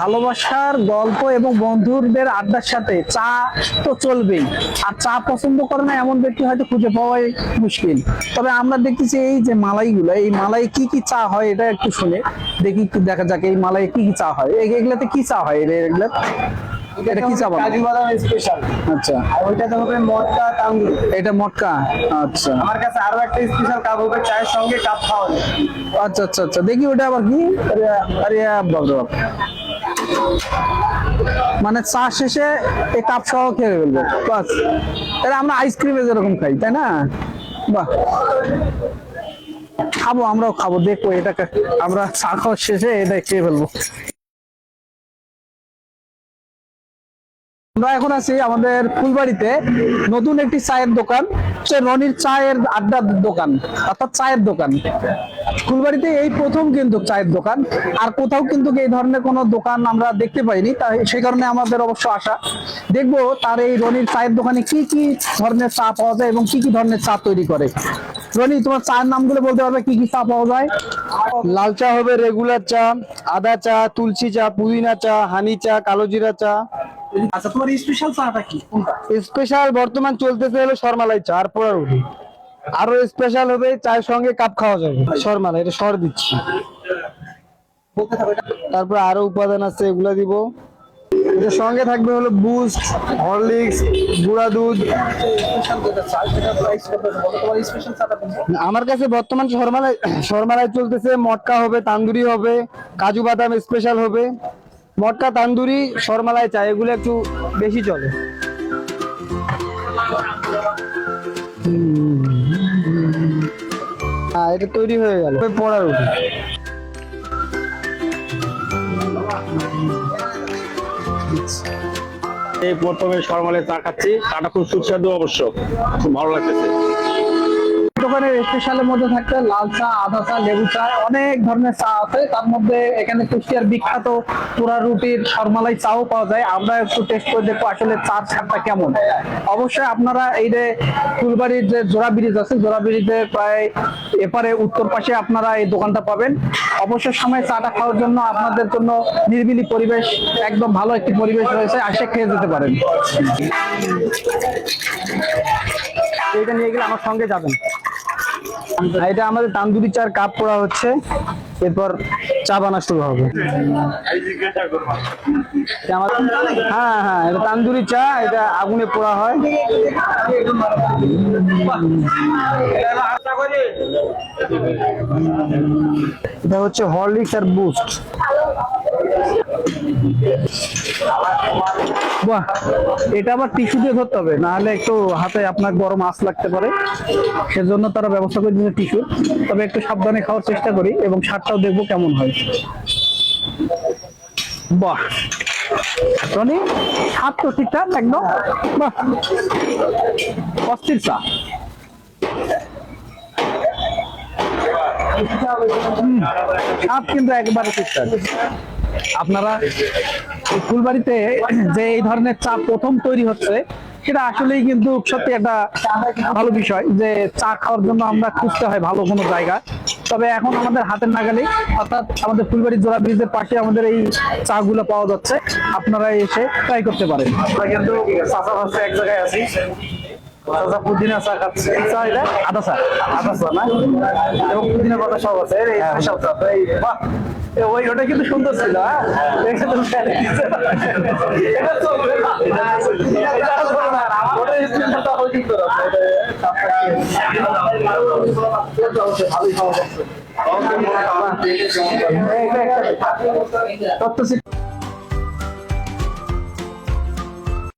ভালোবাসার গল্প এবং বন্ধুদের আড্ডার সাথে চা তো চলবেই। আর চা পছন্দ করে না এমন ব্যক্তি হয়তো খুঁজে পাওয়াই মুশকিল। তবে আমরা দেখতেছি এই যে মালাইগুলো এই মালাই কি কি চা হয় এটা একটু শুনে দেখি একটু দেখা যাক এই মালাই কি কি চা হয়। এগুলাতে কি চা হয়? এটা এগুলা? এটা কি চা? কাজু বাদাম স্পেশাল আচ্ছা। আর ওইটাতে হবে মটকা টাঙ্গুর এটা মটকা? আচ্ছা। আমার কাছে আরও একটা স্পেশাল কাপ হবে চায়ের সঙ্গে কাপ খাওয়া আচ্ছা আচ্ছা আচ্ছা। দেখি ওটা আবার কি? আরে আরে বাপ মানে চা শেষে এই কাপ সহ খেয়ে ফেলব। বাস। এটা আমরা আইসক্রিমে যেরকম খাই, তাই না? বাহ। খাব, আমরাও খাব, দেখব এটাকে। আমরা চা খাওয়ার শেষে এটা খেয়ে ফেলব। আমরা এখন আছি আমাদের ফুলবাড়িতে নতুন একটি চায়ের দোকান। সে রনির চায়ের আড্ডার দোকান, অর্থাৎ চায়ের দোকান। ফুলবাড়িতে এই প্রথম কিন্তু চায়ের দোকান। আর কোথাও কিন্তু এই ধরনের কোনো দোকান আমরা দেখতে পাইনি, তাই সেই কারণে আমাদের অবশ্য আশা। দেখব তার এই রনির চায়ের দোকানে কি কি ধরনের চা পাওয়া যায় এবং কি কি ধরনের চা তৈরি করে। রনি, তোমার চায়ের নামগুলো বলতে পারবে, কি কি চা পাওয়া যায়? লাল চা হবে রেগুলার চা, আদা চা, তুলসী চা, পুদিনা চা, হানি চা কালো জিরা চা। আচ্ছা তোমার স্পেশাল চাটা কি? কোনটা? স্পেশাল বর্তমান চলতেছে হলো সরমালাই চা আর পড়ার উঠি আরও স্পেশাল হবে চায়ের সঙ্গে কাপ খাওয়া যাবে। সরমালাই এটা সর দিচ্ছি। তারপর আরও উপাদান আছে এগুলা দিব। এটার সঙ্গে থাকবে হলো বুস্ট হরলিক্স গুঁড়া দুধ। আমার কাছে বর্তমান সরমালাই সরমালাই চলতেছে মটকা হবে তান্দুরি হবে কাজু বাদাম স্পেশাল হবে। মটকা তান্দুরি সরমালাই চা, এগুলো একটু বেশি চলে। হ্যাঁ এটা তৈরি হয়ে গেল। পড়ার উঠে এই প্রথমে সরমালে চা খাচ্ছি। চাটা খুব সুস্বাদু অবশ্য। খুব ভালো লাগতেছে। দোকানের স্পেশালের মধ্যে থাকতে লাল চা, আদা চা, লেবু চা, অনেক ধরনের চা আছে। তার মধ্যে এখানে কুষ্টিয়ার বিখ্যাত পুরা রুটির সরমালাই চাও পাওয়া যায়। আমরা একটু টেস্ট করে দেখব আসলে চার স্বাদটা কেমন। অবশ্যই আপনারা এই যে ফুলবাড়ির যে জোড়া ব্রিজ আছে, জোড়া ব্রিজে প্রায় এপারে উত্তর পাশে আপনারা এই দোকানটা পাবেন। অবশ্যই সময় চাটা খাওয়ার জন্য আপনাদের জন্য নিরিবিলি পরিবেশ, একদম ভালো একটি পরিবেশ রয়েছে। আসে খেয়ে যেতে পারেন। এইটা নিয়ে গেলে আমার সঙ্গে যাবেন। এটা আমাদের তান্দুরি চার কাপ করা হচ্ছে। এরপর চা বানা শুরু হবে। হ্যাঁ হ্যাঁ এটা তান্দুরি চা, এটা আগুনে পোড়া হয়। এটা হচ্ছে হরলিক্স আর বুস্ট। বাহ, এটা আবার টিস্যু দিয়ে ধরতে হবে না হলে একটু হাতে আপনার গরম আঁচ লাগতে পারে। সেজন্য তারা ব্যবস্থা করে দিয়েছে টিস্যু। তবে একটু সাবধানে খাওয়ার চেষ্টা করি এবং স্বাদটাও দেখব কেমন হয়। বাহ, রনি, স্বাদ তো ঠিকঠাক একদম। বাহ, অস্থির চা। স্বাদ কিন্তু একবারে ঠিকঠাক। আপনারা ফুলবাড়িতে যে এই ধরনের চা প্রথম তৈরি হচ্ছে সেটা আসলেই কিন্তু সত্যি একটা ভালো বিষয় যে চা খাওয়ার জন্য আমরা খুঁজতে হয় ভালো কোনো জায়গা। তবে এখন আমাদের হাতের নাগালে অর্থাৎ আমাদের ফুলবাড়ি জোড়া ব্রিজের পাশে আমাদের এই চা গুলো পাওয়া যাচ্ছে। আপনারা এসে ট্রাই করতে পারেন। আমরা কিন্তু এক জায়গায় আছি। চাচা পুদিনা চা খাচ্ছে। চা এটা আদা চা। আদা চা না? এবং পুদিনা পাতা সব আছে। এই বাহ! ওই ওটা কিন্তু সুন্দর ছিল হ্যাঁ হয়ে ভালোই